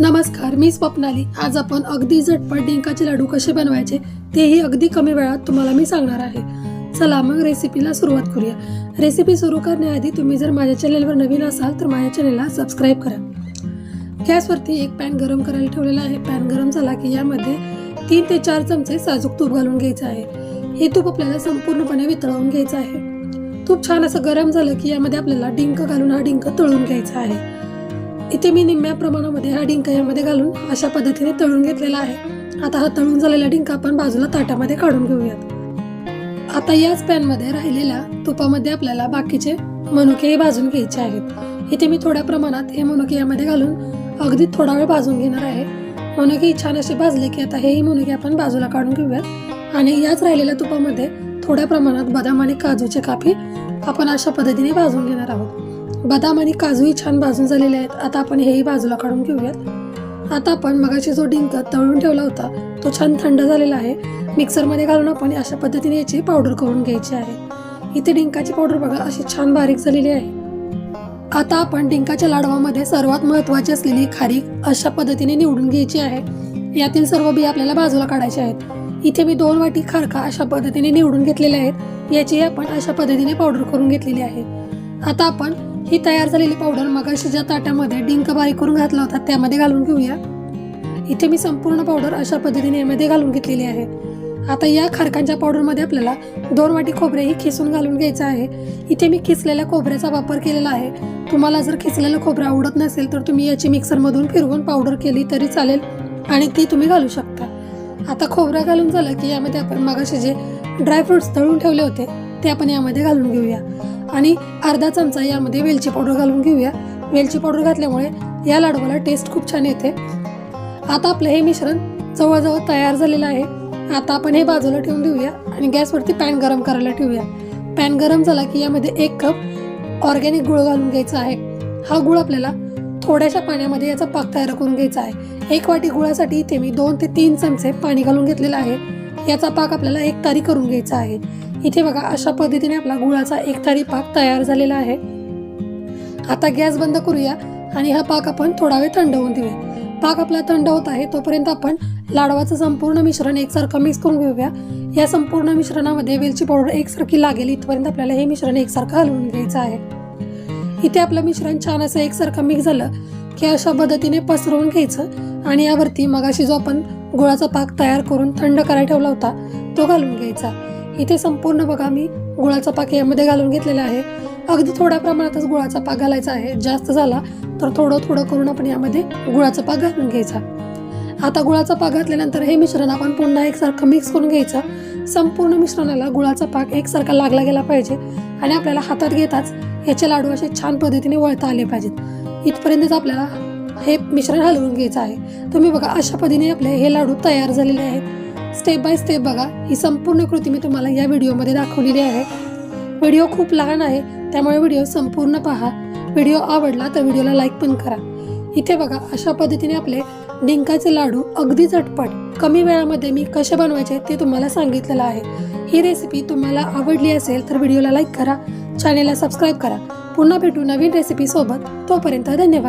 नमस्कार मी स्वप्नाली आज आपण अगदी झटपट डिंकाचे लाडू कसे बनवायचे तेही अगदी कमी वेळात तुम्हाला मी सांगणार आहे. चला मग रेसिपीला सुरुवात करूया. रेसिपी सुरू करण्याआधी तुम्ही जर माझ्या चॅनेलवर नवीन असाल तर माझ्या चॅनेलला सबस्क्राईब करा. गॅसवरती एक पॅन गरम करायला ठेवलेला आहे. पॅन गरम झाला की यामध्ये तीन ते चार चमचे साजूक तूप घालून घ्यायचं आहे. हे तूप आपल्याला संपूर्णपणे वितळवून घ्यायचं आहे. तूप छान असं गरम झालं की यामध्ये आपल्याला डिंक घालून हा डिंक तळून घ्यायचा आहे. इथे मी निम्म्या प्रमाणामध्ये हा डिंक यामध्ये घालून अशा पद्धतीने तळून घेतलेला आहे. आता हा तळून झालेला डिंक आपण बाजूला ताटामध्ये काढून घेऊयात. आता याच पॅनमध्ये राहिलेल्या तुपामध्ये आपल्याला बाकीचे मनुकेही भाजून घ्यायचे आहेत. इथे मी थोड्या प्रमाणात हे मनुके यामध्ये घालून अगदी थोडा वेळ भाजून घेणार आहे. मनुके छान असे भाजले की आता हेही मनुके आपण बाजूला काढून घेऊयात. आणि याच राहिलेल्या तुपामध्ये थोड्या प्रमाणात बदाम आणि काजूचे कापी आपण अशा पद्धतीने भाजून घेणार आहोत. बदाम आणि काजूही छान भाजून झालेले आहेत. आता आपण हेही बाजूला काढून घेऊयात. आता आपण मगाशी जो डिंक तळून ठेवला होता तो छान थंड झालेला आहे. मिक्सरमध्ये घालून आपण अशा पद्धतीने याची पावडर करून घ्यायची आहे. इथे डिंकाची पावडर बघा अशी छान बारीक झालेली आहे. आता आपण डिंकाच्या लाडवामध्ये सर्वात महत्त्वाची असलेली खारीक अशा पद्धतीने निवडून घ्यायची आहे. यातील सर्व बी आपल्याला बाजूला काढायचे आहेत. इथे मी दोन वाटी खारका अशा पद्धतीने निवडून घेतलेले आहेत. याची आपण अशा पद्धतीने पावडर करून घेतलेली आहे. आता आपण ही तयार झालेली पावडर मगाशी ज्या ताट्यामध्ये डिंक बारीक करून घातला होता त्यामध्ये घालून घेऊया. इथे मी संपूर्ण पावडर अशा पद्धतीने यामध्ये घालून घेतलेली आहे. आता या खारकांच्या पावडरमध्ये आपल्याला दोन वाटी खोबरेही खिसून घालून घ्यायचं आहे. इथे मी खिसलेल्या खोबऱ्याचा वापर केलेला आहे. तुम्हाला जर खिसलेलं खोबरं आवडत नसेल तर तुम्ही याची मिक्सरमधून फिरवून पावडर केली तरी चालेल आणि ती तुम्ही घालू शकता. आता खोबरं घालून झालं की यामध्ये आपण मगाशी जे ड्रायफ्रुट्स तळून ठेवले होते ते आपण यामध्ये घालून घेऊया. आणि अर्धा चमचा यामध्ये वेलची पावडर घालून घेऊया. वेलची पावडर घातल्यामुळे या लाडवाला टेस्ट खूप छान येते. आता आपलं हे मिश्रण जवळजवळ तयार झालेलं आहे. आता आपण हे बाजूला ठेवून देऊया आणि गॅसवरती पॅन गरम करायला ठेवूया. पॅन गरम झाला की यामध्ये एक कप ऑर्गॅनिक गुळ घालून घ्यायचा आहे. हा गुळ आपल्याला थोड्याशा पाण्यामध्ये याचा पाक तयार करून घ्यायचा आहे. एक वाटी गुळासाठी इथे मी दोन ते तीन चमचे पाणी घालून घेतलेलं आहे. याचा पाक आपल्याला एक तारी करून घ्यायचा आहे. इथे बघा अशा पद्धतीने आपला गुळाचा एक तारी पाक तयार झालेला आहे. आता गॅस बंद करूया आणि हा पाक आपण थोडा वेळ थंड होऊन देऊया. पाक आपला थंड होत आहे तोपर्यंत आपण लाडवाचं संपूर्ण मिश्रण एकसारखं मिक्स करून घेऊया. या संपूर्ण मिश्रणामध्ये वेलची पावडर एकसारखी लागेल इथपर्यंत आपल्याला हे मिश्रण एकसारखं हलवून घ्यायचं आहे. इथे आपलं मिश्रण छान असं एकसारखं मिक्स झालं. की अशा पद्धतीने पसरवून घ्यायचं आणि यावरती मगाशी जो आपण गुळाचा पाक तयार करून थंड करायला ठेवला होता तो घालून घ्यायचा. इथे संपूर्ण बघा मी गुळाचा पाक यामध्ये घालून घेतलेला आहे. अगदी थोड्या प्रमाणातच गुळाचा पाक घालायचा आहे. जास्त झाला तर थोडं थोडं करून आपण यामध्ये गुळाचा पाक घालून घ्यायचा. आता गुळाचा पाक घातल्यानंतर हे मिश्रण आपण पुन्हा एकसारखं मिक्स करून घ्यायचं. संपूर्ण मिश्रणाला गुळाचा पाक एकसारखा लागला गेला पाहिजे आणि आपल्याला हातात घेताच याचे लाडू असे छान पद्धतीने वळता आले पाहिजेत. इथपर्यंतच आपल्याला हे मिश्रण हलवून घ्यायचं आहे. तुम्ही बघा अशा पद्धतीने आपले हे लाडू तयार झालेले आहेत. स्टेप बाय स्टेप बघा ही संपूर्ण कृती मी तुम्हाला या व्हिडिओमध्ये दाखवलेली आहे. व्हिडिओ खूप लहान आहे त्यामुळे व्हिडिओ संपूर्ण पहा. व्हिडिओ आवडला तर व्हिडिओला लाईक पण करा. इथे बघा अशा पद्धतीने आपले डिंकाचे लाडू अगदी झटपट कमी वेळामध्ये मी कसे बनवायचे ते तुम्हाला सांगितलेलं आहे. ही रेसिपी तुम्हाला आवडली असेल तर व्हिडिओला लाईक करा. चॅनेलला सबस्क्राईब करा. पुन्हा भेटू नवीन रेसिपी सोबत. तोपर्यंत धन्यवाद.